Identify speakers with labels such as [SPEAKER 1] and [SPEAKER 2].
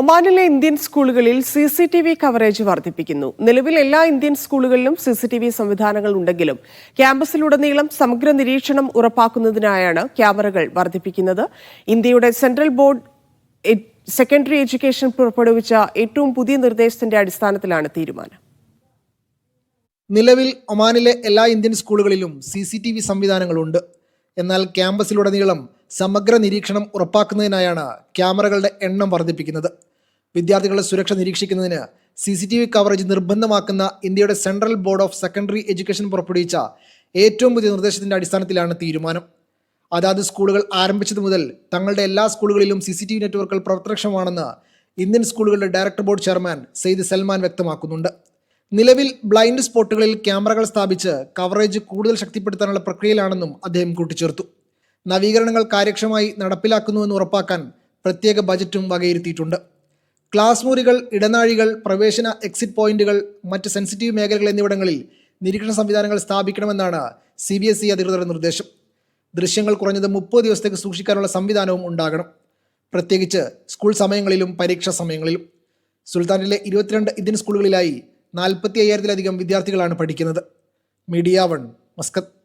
[SPEAKER 1] ഒമാനിലെ ഇന്ത്യൻ സ്കൂളുകളിൽ C C T V coverage വർദ്ധിപ്പിക്കുന്നു. നിലവിൽ എല്ലാ ഇന്ത്യൻ സ്കൂളുകളിലും സി സി ടി വി സംവിധാനങ്ങൾ ഉണ്ടെങ്കിലും ക്യാമ്പസിലുടനീളം സമഗ്ര നിരീക്ഷണം ഉറപ്പാക്കുന്നതിനായാണ് ക്യാമറകൾ വർദ്ധിപ്പിക്കുന്നത്. ഇന്ത്യയുടെ സെൻട്രൽ ബോർഡ് സെക്കൻഡറി എഡ്യൂക്കേഷൻ പുറപ്പെടുവിച്ച ഏറ്റവും പുതിയ നിർദ്ദേശത്തിന്റെ അടിസ്ഥാനത്തിലാണ് തീരുമാനം.
[SPEAKER 2] നിലവിൽ ഒമാനിലെ എല്ലാ ഇന്ത്യൻ സ്കൂളുകളിലും സി സി ടി വി സംവിധാനങ്ങളുണ്ട്. എന്നാൽ ക്യാമ്പസിലുടനീളം സമഗ്ര നിരീക്ഷണം ഉറപ്പാക്കുന്നതിനായാണ് ക്യാമറകളുടെ എണ്ണം വർദ്ധിപ്പിക്കുന്നത്. വിദ്യാർത്ഥികളുടെ സുരക്ഷ നിരീക്ഷിക്കുന്നതിന് C C T V coverage നിർബന്ധമാക്കുന്ന ഇന്ത്യയുടെ central board of secondary education പുറപ്പെടുവിച്ച ഏറ്റവും പുതിയ നിർദ്ദേശത്തിന്റെ അടിസ്ഥാനത്തിലാണ് തീരുമാനം. അതാത് സ്കൂളുകൾ ആരംഭിച്ചത് മുതൽ തങ്ങളുടെ എല്ലാ സ്കൂളുകളിലും സി സി ടി വി നെറ്റ്വർക്കുകൾ പ്രവർത്തനക്ഷമമാണെന്ന് ഇന്ത്യൻ സ്കൂളുകളുടെ director board chairman Syed Salman വ്യക്തമാക്കുന്നുണ്ട്. നിലവിൽ ബ്ലൈൻഡ് സ്പോട്ടുകളിൽ ക്യാമറകൾ സ്ഥാപിച്ച് കവറേജ് കൂടുതൽ ശക്തിപ്പെടുത്താനുള്ള പ്രക്രിയയിലാണെന്നും അദ്ദേഹം കൂട്ടിച്ചേർത്തു. നവീകരണങ്ങൾ കാര്യക്ഷമമായി നടപ്പിലാക്കുന്നുവെന്ന് ഉറപ്പാക്കാൻ പ്രത്യേക ബജറ്റും വകയിരുത്തിയിട്ടുണ്ട്. ക്ലാസ് മുറികൾ ഇടനാഴികൾ പ്രവേശന എക്സിറ്റ് പോയിന്റുകൾ മറ്റ് സെൻസിറ്റീവ് മേഖലകൾ എന്നിവിടങ്ങളിൽ നിരീക്ഷണ സംവിധാനങ്ങൾ സ്ഥാപിക്കണമെന്നാണ് സി ബി എസ് ഇ അധികൃതരുടെ നിർദ്ദേശം. ദൃശ്യങ്ങൾ കുറഞ്ഞത് മുപ്പത് ദിവസത്തേക്ക് സൂക്ഷിക്കാനുള്ള സംവിധാനവും ഉണ്ടാകണം. പ്രത്യേകിച്ച് സ്കൂൾ സമയങ്ങളിലും പരീക്ഷാ സമയങ്ങളിലും. സുൽത്താനിലെ ഇരുപത്തിരണ്ട് ഇന്ത്യൻ സ്കൂളുകളിലായി നാൽപ്പത്തി അയ്യായിരത്തിലധികം വിദ്യാർത്ഥികളാണ് പഠിക്കുന്നത്. Media one Muscat.